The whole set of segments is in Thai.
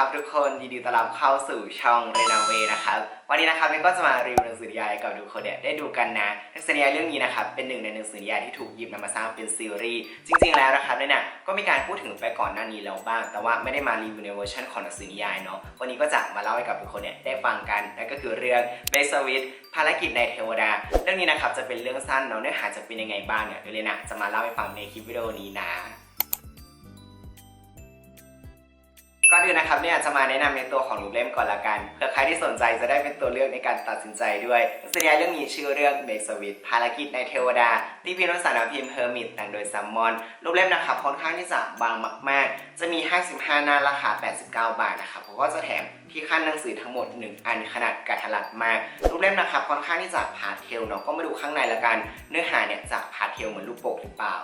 ับทุกคนยินดีต้อนรับเข้าสู่ช่องเรนาเวนะครับวันนี้นะครับเบนก็จะมารีวิวหนังสือนิยายกับทุกคนเนี่ยได้ดูกันนะหนังสือนิยายเรื่องนี้นะครับเป็นหนึ่งในหนังสือนิยายที่ถูกหยิบนำมาสร้างเป็นซีรีส์จริง ๆ แล้วนะครับเนี่ยก็มีการพูดถึงไปก่อนหน้านี้แล้วบ้าง แต่ว่าไม่ได้มารีวิวในเวอร์ชันของหนังสือนิยายเนาะวันนี้ก็จะมาเล่าให้กับทุกคนเนี่ยได้ฟังกันนั่นก็คือเรื่องเบสวิตภารกิจในเทวดา เรื่องนี้นะครับจะเป็นเรื่องสั้นเนาะเนื้อหาจะเป็นยังไงบ้างเนี่ยเดี๋ยวเลยนะจะมาเล่าให้ฟังในคลิปวิดีโอนี้นะ อนอื่นนะครับเนี่ยจะมาแนะนำในตัวของรูปเล่มก่อนละกันเพื่อใครที่สนใจจะได้เป็นตัวเลือกในการตัดสินใจด้วยหนังสือนิยาเรื่องนี้ชื่อเรื่องเบสวิตภารกิจในเทวดา ที่พิมพ์ภาษาพิมพ์เฮอร์มิตแต่งโดยซัมมอนรูปเล่มนะครับค่อนข้างที่จะบางมาก ๆ จะมี 55 หน้าราคา 89 บาทนะครับเพราะว่าจะแถมที่ขั้นหนังสือทั้งหมด 1 อันขนาดกระทัดรัดมากรูปเล่มนะครับค่อนข้างที่จะพาเทลเนาะก็มาดูข้างในละกัน เนื้อหาเนี่ยจะพาเทลเหมือนลูกโป่งหรือเปล่า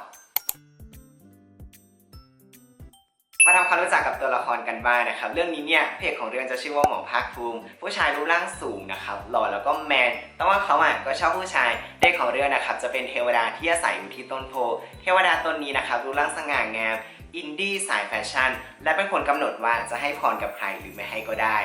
มาทำความรู้จักกับตัวละครกันบ้างนะครับ เรื่องนี้เนี่ยเพจของเรื่องจะชื่อว่าหมอภาคภูมิผู้ชายรูปร่างสูงนะครับหล่อแล้วก็แมนแต่ว่าเขาอะก็ชอบผู้ชายเด็กของเรื่องนะครับจะเป็นเทวดาที่อาศัยอยู่ที่ต้นโพ เทวดาตนนี้นะครับรูปร่างสง่างามอินดี้สายแฟชั่น และเป็นคนกำหนดว่าจะให้พรกับใครหรือไม่ให้ก็ได้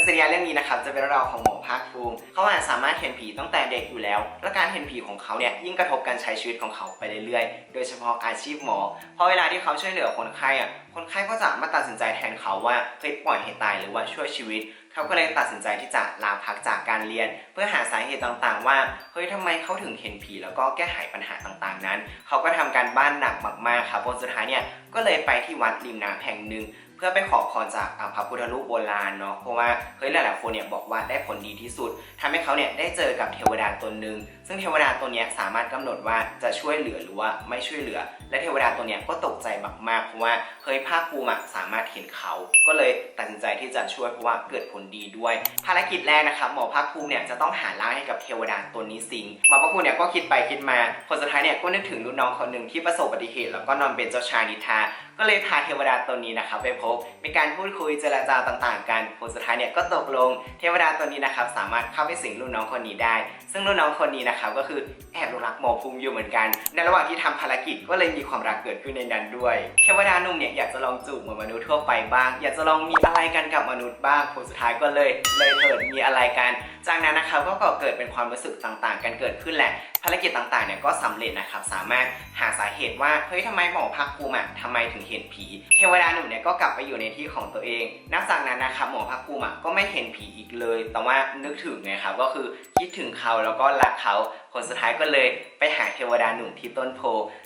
หนังสือนิยายเรื่องนี้นะครับจะเป็นเรื่องราวของหมอภาคภูมิเขาอาจสามารถเห็นผีตั้งแต่เด็กอยู่แล้ว และการเห็นผีของเขาเนี่ยยิ่งกระทบการใช้ชีวิตของเขาไปเรื่อยๆ โดยเฉพาะอาชีพหมอ เพราะเวลาที่เขาช่วยเหลือคนไข้อะคนไข้ก็จะมาตัดสินใจแทนเขาว่าเฮ้ยปล่อยให้ตายหรือว่าช่วยชีวิตเขาก็เลยตัดสินใจที่จะลาพักจากการเรียน เพื่อหาสาเหตุต่างๆ ว่าเฮ้ยทำไมเขาถึงเห็นผีแล้วก็แก้ไขปัญหาต่างๆนั้น เขาก็ทำการบ้านหนักมากๆครับบนสุดท้ายเนี่ยก็เลยไปที่วัดริมน้ำแห่งหนึ่ง พื่อไปขอพรจากพระพุทธรูปโบราณเนาะเพราะว่าเฮ้ยหลายๆคนเนี่ยบอกว่าได้ผลดีที่สุดทำให้เขาเนี่ยได้เจอกับเทวดาตนหนึ่ง ซึ่งเทวดาตัวนี้สามารถกำหนดว่าจะช่วยเหลือหรือว่าไม่ช่วยเหลือ และเทวดาตัวนี้ก็ตกใจมากๆเพราะว่าเฮ้ยภาคภูมิสามารถเห็นเขา ก็เลยตัดสินใจที่จะช่วยเพราะว่าเกิดผลดีด้วย ภารกิจแรกนะครับหมอภาคภูมิเนี่ยจะต้องหาร่างให้กับเทวดาตัวนี้สิงหมอภาคภูมิเนี่ยก็คิดไปคิดมาผลสุดท้ายเนี่ยก็นึกถึงรุ่นน้องคนหนึ่งที่ประสบอุบัติเหตุแล้วก็นอนเป็นเจ้าชายนิทาก็เลยพาเทวดาตนนี้นะครับไปพบมีการพูดคุยเจรจาต่างๆ กันผลสุดท้ายเนี่ยก็ตกลง เทวดาตนนี้นะครับสามารถเข้าไปสิงรุ่นน้องคนนี้ได้ ซึ่งรุ่นน้องคนนี้นะครับก็คือแอบรักหมอภูมิอยู่เหมือนกัน ในระหว่างที่ทำภารกิจก็เลยมีความรักเกิดขึ้นในนั้นด้วย เทวดาหนุ่มเนี่ยอยากจะลองจูบเหมือนมนุษย์ทั่วไปบ้าง อยากจะลองมีอะไรกันกับมนุษย์บ้างผลสุดท้ายก็เลยเลยเถิดมีอะไรกันจากนั้นนะครับก็เกิดเป็นความรู้สึกต่างๆ กันเกิดขึ้นแหละภารกิจต่างๆเนี่ยก็สำเร็จนะครับสามารถหาสาเหตุว่าเฮ้ยทำไมหมอภาคภูมิอะทำไมถึงเห็นผี เทวดาหนุ่มเนี่ยก็กลับไปอยู่ในที่ของตัวเอง นับจากนั้นนะครับหมอภาคภูมิอะก็ไม่เห็นผีอีกเลย แต่ว่านึกถึงไงครับก็คือคิดถึงเขาแล้วก็รักเขาผลสุดท้ายก็เลยไปหาเทวดาหนุ่มที่ต้นโพ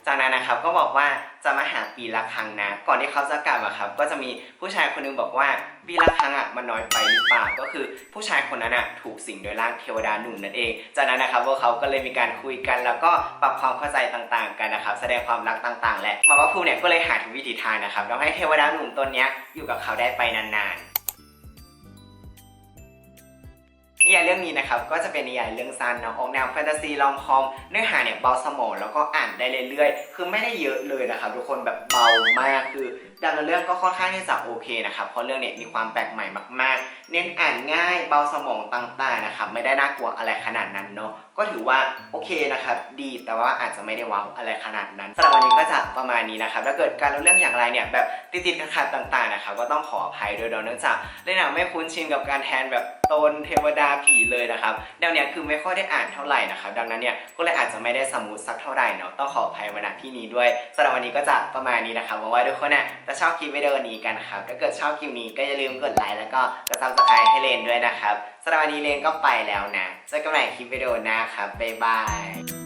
จากนั้นนะครับก็บอกว่าจะมาหาปีละครั้งนะ ก่อนที่เขาจะกลับอะครับ ก็จะมีผู้ชายคนหนึงบอกว่าปีละครั้งอะมันน้อยไปหรือเปล่า ก็คือผู้ชายคนนั้นอะถูกสิงโดยร่างเทวดาหนุ่มนั่นเอง จากนั้นนะครับพวกเขาก็เลยมีการคุยกัน แล้วก็ปรับความเข้าใจต่างๆ กันนะครับ แสดงความรักต่าง ๆ และหมอพระภูเนี่ยก็เลยหาทุกวิถีทางนะครับทำให้เทวดาหนุ่มตนนี้อยู่กับเขาได้ไปนานๆ นิยายเรื่องนี้นะครับก็จะเป็นนิยายเรื่องสั้นเนาะออกแนวแฟนตาซีลองคอมเนื้อหาเนี่ยเบาสมองแล้วก็อ่านได้เรื่อยๆ คือไม่ได้เยอะเลยนะครับทุกคนแบบเบามากคือดำเนินเรื่องก็ค่อนข้างที่จะโอเคนะครับเพราะเรื่องเนี่ยมีความแปลกใหม่มากๆ เน้นอ่านง่ายเบาสมองต่างๆนะครับไม่ได้น่ากลัวอะไรขนาดนั้นเนาะก็ถือว่าโอเคนะครับดีแต่ว่าอาจจะไม่ได้ว้าวอะไรขนาดนั้นสำหรับวันนี้ก็จะประมาณนี้นะครับถ้าเกิดการเล่าเรื่องอย่างไรเนี่ยแบบติดๆขัดๆต่างๆนะครับก็ต้องขออภัยโดยเนื่องจากเล่นหนังไม่คุ้นชินกับการแทนแบบตนเทวดาผีเลยนะครับ แนวเนี้ยคือไม่ค่อยได้อ่านเท่าไหร่นะครับ ดังนั้นเนี่ยก็เลยอาจจะไม่ได้สมูทสักเท่าไหร่เนาะต้องขออภัยมาณที่นี้ด้วยสำหรับวันนี้ก็จะประมาณนี้นะครับหวังว่าทุกคนน่ะจะชอบคลิปวิดีโอนี้กันนะครับถ้าเกิดชอบคลิปนี้ก็อย่าลืมกดไลค์แล้วก็กดซับสไครต์ให้เลนด้วยนะครับสำหรับวันนี้เลนก็ไปแล้วนะเจอกันใหม่คลิปวิดีโอหน้าครับบ๊ายบาย